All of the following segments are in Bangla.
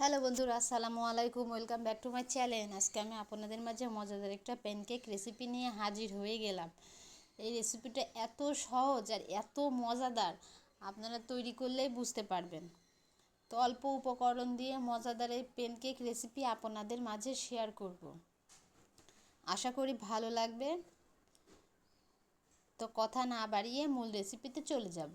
হ্যালো বন্ধুরা, আসসালামু আলাইকুম welcome back to my channel আজকে আমি আপনাদের মাঝে মজাদার একটা প্যানকেক রেসিপি নিয়ে হাজির হয়ে গেলাম। এই রেসিপিটা এত সহজ আর এত মজাদার, আপনারা তৈরি করলেই বুঝতে পারবেন। তো অল্প উপকরণ দিয়ে মজাদার এই প্যানকেক রেসিপি আপনাদের মাঝে শেয়ার করব। আশা করি ভালো লাগবে। তো কথা না বাড়িয়ে মূল রেসিপিতে চলে যাব।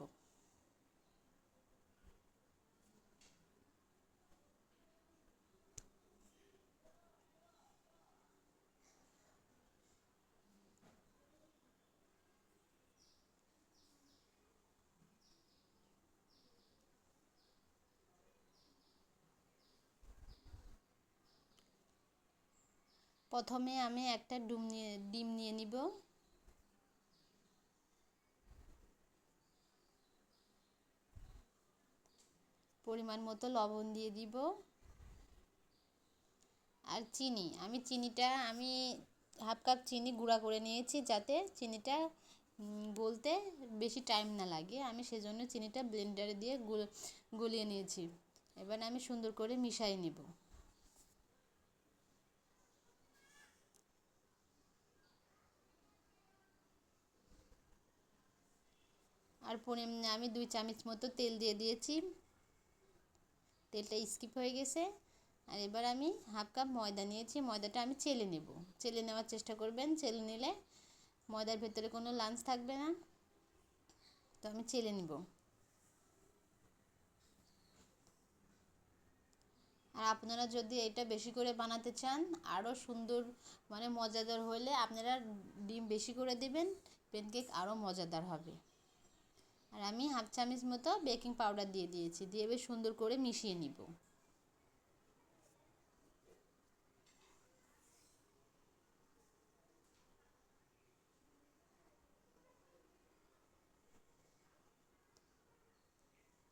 প্রথমে আমি একটা ডুম নিয়ে, ডিম নিয়ে নিব। পরিমাণ মতো লবণ দিয়ে দিব। আর চিনি, আমি চিনিটা, আমি হাফ কাপ চিনি গুঁড়া করে নিয়েছি যাতে চিনিটা বলতে বেশি টাইম না লাগে। আমি সেজন্য চিনিটা ব্লেন্ডারে দিয়ে গুলিয়ে নিয়েছি। এবার আমি সুন্দর করে মিশাই নেব। আর আমি দুই চামচ মতো তেল দিয়ে দিয়েছি। তেলটা স্কিপ হয়ে গেছে। আর এবার আমি হাফ কাপ ময়দা নিয়েছি। ময়দাটা আমি চেলে নেব। চেলে নেওয়ার চেষ্টা করবেন। চেলে নিলে ময়দার ভেতরে কোনো লাঞ্চ থাকবে না। তো আমি চেলে নিব। আর আপনারা যদি এটা বেশি করে বানাতে চান আরও সুন্দর মানে মজাদার হলে আপনারা ডিম বেশি করে দিবেন। প্যানকেক আরও মজাদার হবে। আর আমি হাফ চামচ মতো বেকিং পাউডার দিয়ে দিয়েছি, দিয়ে বেশ সুন্দর করে মিশিয়ে নিব।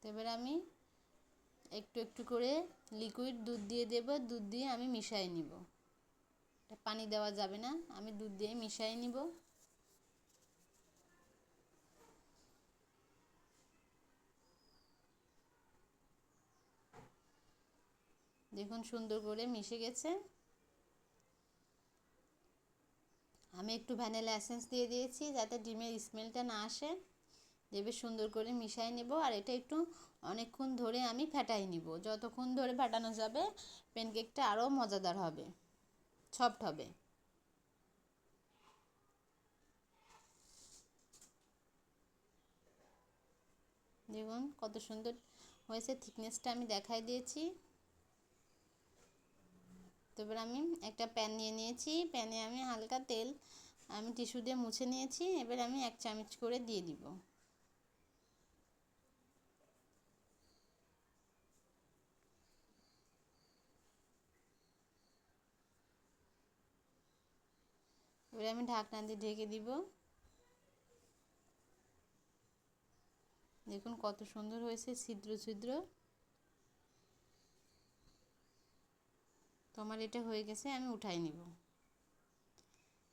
এবার আমি একটু একটু করে লিকুইড দুধ দিয়ে দেব, দুধ দিয়ে আমি মিশাই নিব। পানি দেওয়া যাবে না, আমি দুধ দিয়ে মিশাই নিব। দেখুন সুন্দর করে মিশে গেছে। আমি একটু ভ্যানিলা এসেন্স দিয়ে দিয়েছি যাতে ডিমের স্মেলটা না আসে। দেবে সুন্দর করে মিশাই নেব আর এটা একটু অনেকক্ষণ ধরে আমি ফেটাই নিব। যতক্ষণ ধরে ফাটানো যাবে প্যানকেকটা আরও মজাদার হবে সফট হবে। দেখুন কত সুন্দর হয়েছে থিকনেসটা আমি দেখাই দিয়েছি। এবার আমি একটা প্যান নিয়ে নিয়েছি। প্যানে আমি হালকা তেল, আমি টিস্যু দিয়ে মুছে নিয়েছি। এবার আমি এক চামচ করে দিয়ে দিব। এবার আমি ঢাকনা দিয়ে ঢেকে দিব। দেখুন কত সুন্দর হয়েছে, ছিদ্র ছিদ্র। আমার এটা হয়ে গেছে, আমি উঠাই নিব।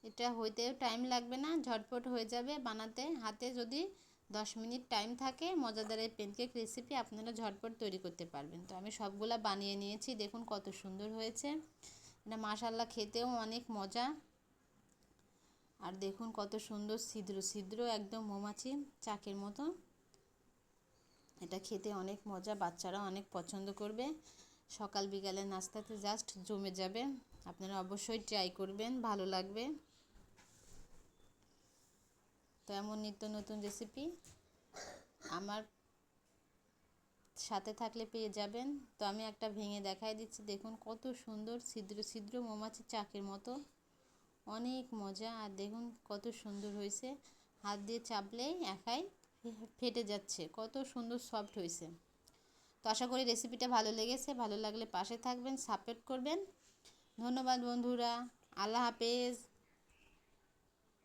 এটা হইতেও টাইম লাগবে না, ঝটপট হয়ে যাবে বানাতে। হাতে যদি দশ মিনিট টাইম থাকে, মজাদার এই প্যানকেক রেসিপি আপনারা ঝটপট তৈরি করতে পারবেন। তো আমি সবগুলা বানিয়ে নিয়েছি, দেখুন কত সুন্দর হয়েছে। এটা মাসাল্লা খেতেও অনেক মজা। আর দেখুন কত সুন্দর ছিদ্র ছিদ্র একদম মৌমাছি চাকের মতো। এটা খেতে অনেক মজা, বাচ্চারা অনেক পছন্দ করবে। সকাল বিকালে নাস্তাতে জাস্ট জমে যাবে। আপনারা অবশ্যই ট্রাই করবেন, ভালো লাগবে। তো এমন নিত্য নতুন রেসিপি আমার সাথে থাকলে পেয়ে যাবেন। তো আমি একটা ভেঙে দেখাই দিচ্ছি, দেখুন কত সুন্দর ছিদ্র ছিদ্র মৌমাছি চাকের মতো। অনেক মজা, আর দেখুন কত সুন্দর হয়েছে। হাত দিয়ে চাপলেই একাই ফেটে যাচ্ছে, কত সুন্দর সফট হয়েছে। তো আশা করি রেসিপিটা ভালো লেগেছে। ভালো লাগলে পাশে থাকবেন সাপোর্ট করবেন। ধন্যবাদ বন্ধুরা। আল্লাহ হাফেজ।